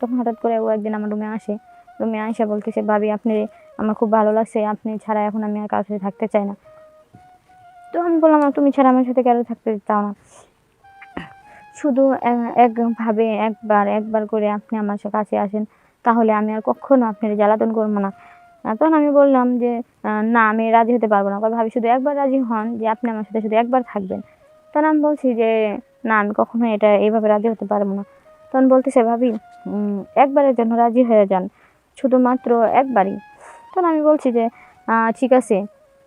তখন হঠাৎ করে ও একদিন আমার রুমে আসে। রুমে আসে বলতেছে, ভাবি, আপনি, আমার খুব ভালো লাগছে। আপনি ছাড়া এখন আমি আর কারোর সাথে থাকতে চাই না। তো আমি বললাম তুমি ছাড়া আমার সাথে কেন থাকতে চাও না? শুধু একভাবে একবার একবার করে আপনি আমার কাছে আসেন, তাহলে আমি আর কখনো আপনার জ্বালাতন করব না। তখন আমি বললাম যে না, আমি রাজি হতে পারব না। ভাবি, শুধু একবার রাজি হন যে, আপনি আমার সাথে শুধু একবার থাকবেন। তখন আমি বলছি যে, না, আমি কখনো এটা এইভাবে রাজি হতে পারব না। তখন বলতেছে, ভাবি একবারের জন্য রাজি হয়ে যান। শুধুমাত্র একবারই। তখন আমি বলছি যে ঠিক আছে।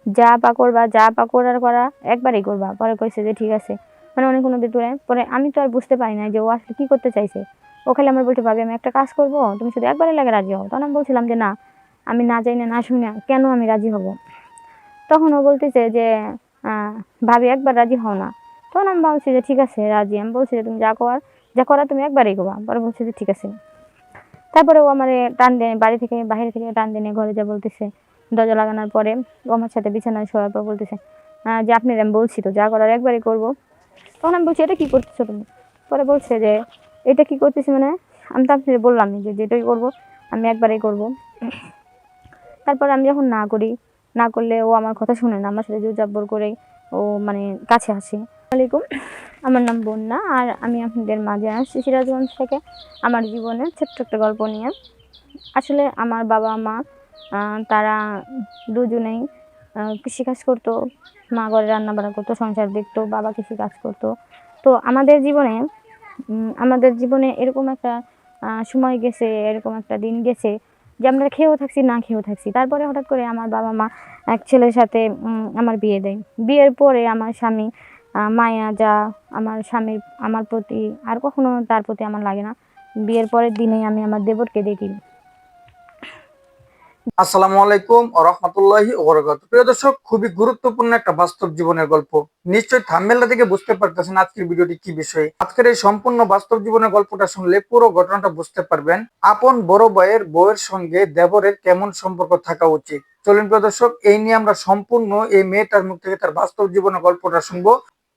যা পা করবা, যা পা করার করা, একবারই করবা। পরে কইছে যে, ঠিক আছে। মানে অনেক কোনো ভিতরে পরে আমি তো আর বুঝতে পারি না যে ও আসলে কী করতে চাইছে। ও খালি আমার বলতে ভাবি, আমি একটা কাজ করব, তুমি শুধু একবারই লাগে রাজি হও। তখন আমি বলছিলাম যে, না, আমি না যাই না না শুনি না, কেন আমি রাজি হব? তখন ও বলতেছে যে ভাবি, একবার রাজি হও না। তখন আমি বলছি যে, ঠিক আছে, রাজি। আমি বলছি যে, তুমি যা করার যা করা তুমি একবারই করবা। পরে বলছে যে ঠিক আছে। তারপরে ও আমার টান দিয়ে, বাড়ি থেকে, বাইরে থেকে টান দিয়ে ঘরে যা বলতেছে। দরজা লাগানোর পরে ও আমার সাথে বিছানায় শোয়ার পর বলতেছে যে আপনি আমি বলছি তো, যা করার একবারই করব। তখন আমি বলছি, এটা কী করতেছো তুমি? পরে বলছে যে, এটা কি করতেছি মানে আমি তো আপনি বললামই যে যেটাই করব, আমি একবারেই করব। তারপর আমি যখন না করি, না করলে ও আমার কথা শুনে না, আমার সাথে জোর জাব্বর করে ও মানে কাছে আসে। আলাইকুম। আমার নাম বন্যা, আর আমি আপনাদের মাঝে আসছি সিরাজগঞ্জ থেকে আমার জীবনের ছোট্ট একটা গল্প নিয়ে। আসলে আমার বাবা মা তারা দুজনেই কৃষিকাজ করতো, মা ঘরে রান্না বান্না করতো, সংসার দেখতো, বাবা কৃষিকাজ করতো। তো আমাদের জীবনে আমাদের জীবনে এরকম একটা সময় গেছে, এরকম একটা দিন গেছে যে আমরা খেয়েও থাকছি, না খেয়েও থাকছি। তারপরে হঠাৎ করে আমার বাবা মা এক ছেলের সাথে আমার বিয়ে দেয়। বিয়ের পরে আমার স্বামী মায়া, যা, আমার স্বামীর, আমার প্রতি আর কখনো তার প্রতি আমার লাগে না। বিয়ের পরের দিনেই আমি আমার দেবরকে দেখি। আসসালামু আলাইকুম রহমতুল্লাহি ওবরাকাতুহু প্রিয় দর্শক, খুবই গুরুত্বপূর্ণ একটা বাস্তব জীবনের গল্প। নিশ্চয়ই থাম্বনেলটা থেকে বুঝতে পারতেছেন আজকের ভিডিওটি কি বিষয়ে। আজকের এই সম্পূর্ণ বাস্তব জীবনের গল্পটা শুনলে পুরো ঘটনাটা বুঝতে পারবেন। আপন বড় ভাইয়ের বউয়ের সঙ্গে দেবরের কেমন সম্পর্ক থাকা উচিত? চলুন প্রিয় দর্শক, এই নিয়ে আমরা সম্পূর্ণ এই মেয়েটার মুখ থেকে তার বাস্তব জীবনের গল্পটা শুনব।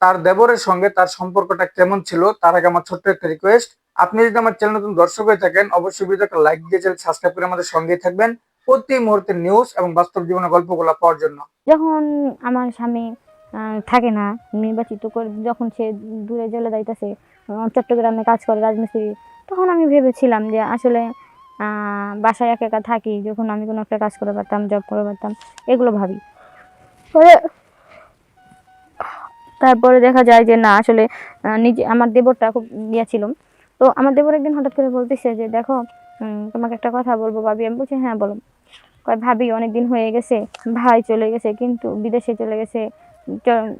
তার দেবরের সঙ্গে তার সম্পর্কটা কেমন ছিল, তার আগে আমার ছোট্ট একটা রিকোয়েস্ট আপনি যদি আমার চ্যানেল নতুন দর্শক হয়ে থাকেন, অবশ্যই ভিডিওকে লাইক দিয়ে চ্যানেল সাবস্ক্রাইব করে আমাদের সঙ্গেই থাকবেন। প্রতি মুহূর্তের নিউজ এবং বাস্তব জীবনের গল্পগুলো পাওয়ার জন্য। যখন আমার স্বামী থাকে না, নির্বাচিত করে যখন সে দূরে জেলে যাইতেছে চট্টগ্রামে কাজ করে রাজমিস্ত্রি, তখন আমি ভেবেছিলাম যে আসলে বাসায় একা একা থাকি, যখন আমি কোনো একটা কাজ করে পারতাম জব করে পারতাম, এগুলো ভাবি। তারপরে দেখা যায় যে না, আসলে নিজে, আমার দেবরটা খুব ইয়ে ছিল। তো আমার দেবর একদিন হঠাৎ করে বলতেছে যে, দেখো তোমাকে একটা কথা বলব ভাবি। আমি বলছি হ্যাঁ বলো। কয়, ভাবি অনেক দিন হয়ে গেছে, ভাই চলে গেছে, কিন্তু বিদেশে চলে গেছে।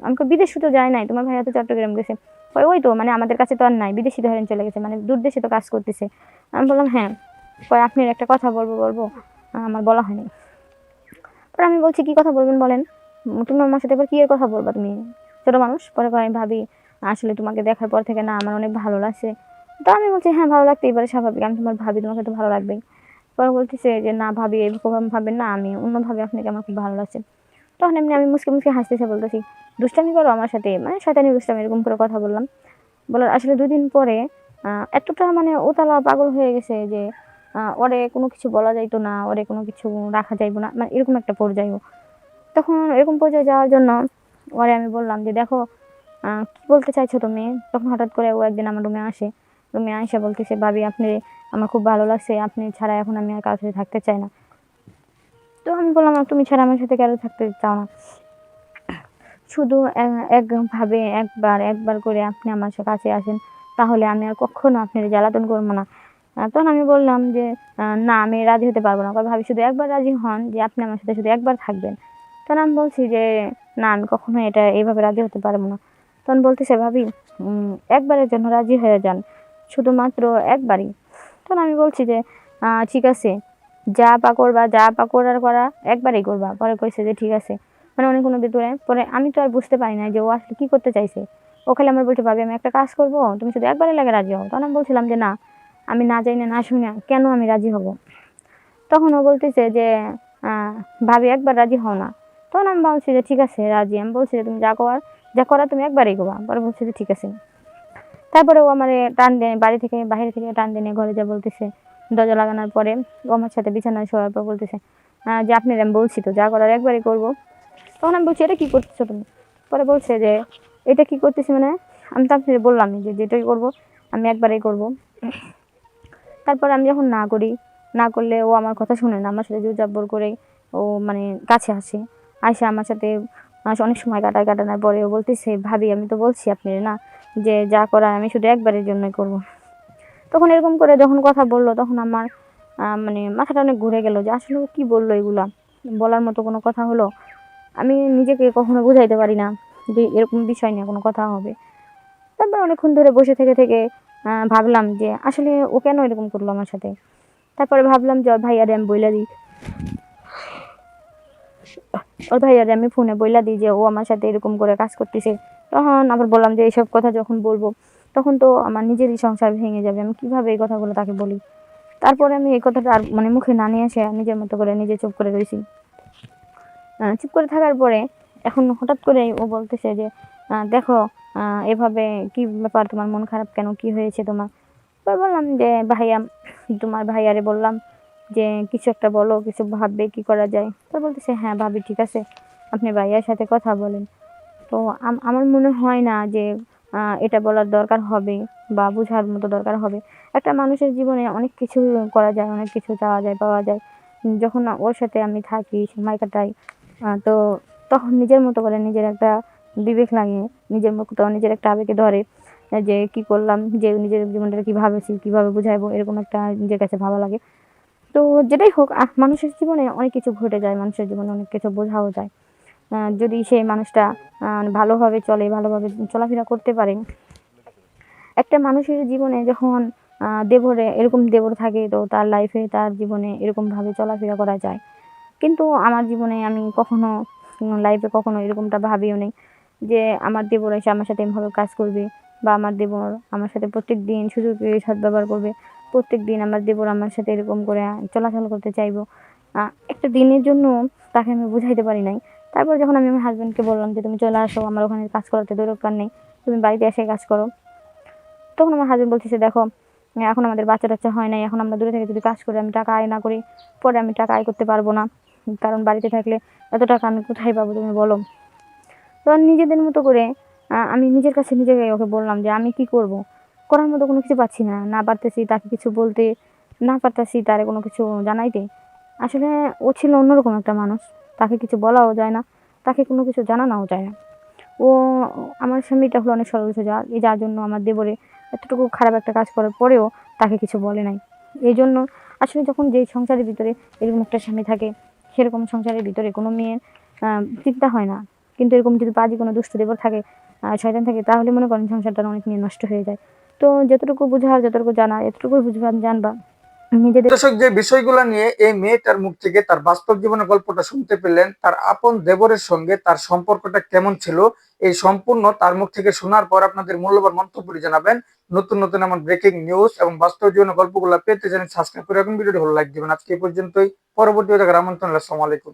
আমি বিদেশে তো যায় নাই, তোমার ভাইয়া তো চট্টগ্রাম গেছে। কয়, ওই তো মানে আমাদের কাছে তো আর নাই, বিদেশি ধরেন চলে গেছে মানে দূর দেশে তো কাজ করতেছে। আমি বললাম হ্যাঁ। কয়, আপনি একটা কথা বলব বলব। আমার বলা হয়নি। পরে আমি বলছি, কি কথা বলবেন বলেন? তুমি আমার সাথে এবার কি কথা বলবা তুমি? ছোটো মানুষ, পরে আমি ভাবি, আসলে তোমাকে দেখার পর থেকে না আমার অনেক ভালো লাগছে। তো আমি বলছি হ্যাঁ ভালো লাগতেই পারে, স্বাভাবিক। আমি তোমার ভাবি, তোমাকে তো ভালো লাগবেই। পরে বলতেছে যে, না ভাবি, এরকম ভাবেন না, আমি অন্যভাবে আপনাকে আমার খুব ভালো লাগছে। তখন এমনি আমি মুসকে মুসকে হাসতেছে, বলতেছি, দুষ্টামি করো আমার সাথে। মানে শয়তানি দুষ্টামি, এরকম করে কথা বললাম। বলার আসলে দুদিন পরে এতটা মানে ওতালা পাগল হয়ে গেছে যে ওরে কোনো কিছু বলা যাইতো না, ওরে কোনো কিছু রাখা যাইবো না মানে এরকম একটা পর্যায়ে ও। তখন এরকম পর্যায়ে যাওয়ার জন্য ওরে আমি বললাম যে, দেখো কি বলতে চাইছো তুমি? তখন হঠাৎ করে ও একদিন আমার রুমে আসে। রুমে আসে বলতেছে, ভাবি, আপনি, আমার খুব ভালো লাগছে। আপনি ছাড়া এখন আমি আর কারোর সাথে থাকতে চাই না। তো আমি বললাম তুমি ছাড়া আমার সাথে কেন থাকতে চাও না? শুধু একভাবে একবার একবার করে আপনি আমার সাথে কাছে আসেন, তাহলে আমি আর কখনো আপনার জ্বালাতন করব না। তখন আমি বললাম যে না, আমি রাজি হতে পারব না। ভাবি, শুধু একবার রাজি হন যে আপনি আমার সাথে শুধু একবার থাকবেন। তখন আমি বলছি যে না, আমি কখনো এটা এইভাবে রাজি হতে পারব না। তখন বলতেছে, ভাবি একবারের জন্য রাজি হয়ে যান। শুধুমাত্র একবারই। তখন আমি বলছি যে ঠিক আছে। যা পা করবা, যা পা করার করা, একবারই করবা। পরে কইছে যে, ঠিক আছে। মানে অনেক কোনো ভিতরে, পরে আমি তো আর বুঝতে পারি না যে ও আসলে কী করতে চাইছে। ও খালি আমার বলছে, ভাবি, আমি একটা কাজ করব, তুমি শুধু একবারই লাগে রাজি হও। তখন আমি বলছিলাম যে, না, আমি না যাই না না শুনি কেন আমি রাজি হব? তখন ও বলতেছে যে ভাবি, একবার রাজি হও না। তখন আমি বলছি যে, ঠিক আছে, রাজি। আমি বলছি যে, তুমি যা করার, যা করা তুমি একবারই করবা। পরে বলছি যে, ঠিক আছে। তারপরে ও আমার টান দিয়ে বাড়ি থেকে বাইরে থেকে টান দিয়ে ঘরে যা বলতেছে। দরজা লাগানোর পরে ও আমার সাথে বিছানায় শোয়ার পর বলতেছে যে, আপনি আমি বলছি তো, যা করার একবারই করব। তখন আমি বলছি, এটা কী করতেছো তুমি? পরে বলছে যে, এটা কি করতেছি মানে আমি তো আপনাকে বললামই যে যেটাই করব, আমি একবারেই করব। তারপর আমি যখন না করি, না করলে ও আমার কথা শুনে না, আমার সাথে জোর জাব্বর করে ও মানে কাছে আসে। আসে আমার সাথে অনেক সময় কাটায়, কাটানোর পরে ও বলতেছে, ভাবি, আমি তো বলছি আপনি না যে যা করার আমি শুধু একবারের জন্যই করব। তখন এরকম করে যখন কথা বলল, তখন আমার মানে মাথাটা অনেক ঘুরে গেল যে আসলে কী বলল এগুলা। বলার মতো কোনো কথা হলো। আমি নিজেকে কখনো বুঝাইতে পারি না যে এরকম বিষয় নিয়ে কোনো কথা হবে। তারপর অনেকক্ষণ ধরে বসে থেকে থেকে ভাবলাম যে আসলে ও কেন এরকম করল আমার সাথে? তারপরে ভাবলাম যে ওর ভাইয়ারে আমি বইলা দিই। ওর ভাইয়ারে আমি ফোনে বইলা দিই যে, ও আমার সাথে এরকম করে কাজ করতেছে। তখন আবার বললাম যে, এইসব কথা যখন বলব, তখন তো আমার নিজেরই সংসার ভেঙে যাবে। আমি কীভাবে এই কথাগুলো তাকে বলি? তারপরে আমি এই কথাটা আর মানে মুখে না নিয়ে এসে নিজের মতো করে নিজে চুপ করে রয়েছি চুপ করে থাকার পরে এখন হঠাৎ করে ও বলতেছে যে দেখো এভাবে কি ব্যাপার? তোমার মন খারাপ কেন? কি হয়েছে তোমার? বললাম যে, ভাইয়া, তোমার ভাইয়ারে বললাম যে কিছু একটা বলো, কিছু ভাববে, কি করা যায়? তো বলতেছে হ্যাঁ ভাবি, ঠিক আছে। আপনি ভাইয়ার সাথে কথা বলেন। তো আমার মনে হয় না যে এটা বলার দরকার হবে বা বোঝার মতো দরকার হবে। একটা মানুষের জীবনে অনেক কিছু করা যায়, অনেক কিছু চাওয়া যায়, পাওয়া যায়। যখন ওর সাথে আমি থাকি, সময় কাটাই তো তখন নিজের মতো করে নিজের একটা বিবেক লাগে, নিজের মতো নিজের একটা আবেগে ধরে, যে কি করলাম, যে নিজের জীবনটা কীভাবে কীভাবে বুঝাইবো, এরকম একটা নিজের কাছে ভালো লাগে। তো যেটাই হোক মানুষের জীবনে অনেক কিছু ঘটে যায়, মানুষের জীবনে অনেক কিছু বোঝাও যায়। যদি সেই মানুষটা ভালোভাবে চলে, ভালোভাবে চলাফেরা করতে পারে। একটা মানুষের জীবনে যখন দেবরে, এরকম দেবর থাকে, তো তার লাইফে তার জীবনে এরকমভাবে চলাফেরা করা যায়। কিন্তু আমার জীবনে আমি কখনো লাইফে কখনো এরকমটা ভাবিও নেই যে আমার দেবর এসে আমার সাথে এমভাবে কাজ করবে বা আমার দেবর আমার সাথে প্রত্যেক দিন সুযোগ সদ্ব্যবহার করবে। প্রত্যেক দিন আমার দেবর আমার সাথে এরকম করে চলাচল করতে চাইব। একটা দিনের জন্য তাকে আমি বুঝাইতে পারি নাই। তারপর যখন আমি আমার হাজব্যান্ডকে বললাম যে, তুমি চলে আসো, আমার ওখানে কাজ করাতে দরকার নেই, তুমি বাড়িতে এসে কাজ করো। তখন আমার হাজব্যান্ড বলতেছে, দেখো, এখন আমাদের বাচ্চা টাচ্চা হয় নাই, এখন আমরা দূরে থেকে যদি কাজ করি, আমি টাকা আয় না করি, পরে আমি টাকা আয় করতে পারব না। কারণ বাড়িতে থাকলে এত টাকা আমি কোথায় পাবো, তুমি বলো। তো নিজেদের মতো করে আমি নিজের কাছে নিজেকে ওকে বললাম যে, আমি কি করব? করার মতো কোনো কিছু পাচ্ছি না না পারতেছি তাকে কিছু বলতে, না পারতেছি তারে কোনো কিছু জানাইতে। আসলে ও ছিল অন্যরকম একটা মানুষ, তাকে কিছু বলাও যায় না, তাকে কোনো কিছু জানানোও যায় না। ও, আমার স্বামীটা হলো অনেক সরল সোজা, এই যার জন্য আমার দেবরে এতটুকু খারাপ একটা কাজ করার পরেও তাকে কিছু বলে নাই। এই জন্য আসলে যখন যেই সংসারের ভিতরে এরকম একটা স্বামী থাকে, সেরকম সংসারের ভিতরে কোনো মেয়ের চিন্তা হয় না। কিন্তু এরকম যদি বাজি কোনো দুষ্ট দেবর থাকে শয়তান থাকে, তাহলে মনে করেন সংসারটা অনেক মেয়ে নষ্ট হয়ে যায়। তো যতটুকু বুঝার, যতটুকু জানা এতটুকুই বুঝবা, জানবা। দর্শক, যে বিষয়গুলো নিয়ে এই মেয়েটার মুখ থেকে তার বাস্তব জীবনের গল্পটা শুনতে পেলেন, তার আপন দেবরের সঙ্গে তার সম্পর্কটা কেমন ছিল, এই সম্পূর্ণ তার মুখ থেকে শোনার পর আপনাদের মূল্যবান মন্তব্য জানাবেন। নতুন নতুন এমন ব্রেকিং নিউজ এবং বাস্তব জীবনের গল্পগুলো পেতে জানেন সাবস্ক্রাইব করে রাখুন। ভিডিওটি ভালো লাইক দিবেন। আজকে পর্যন্তই। পরবর্তী দেখার আমন্ত্রণ আসসালামু আলাইকুম।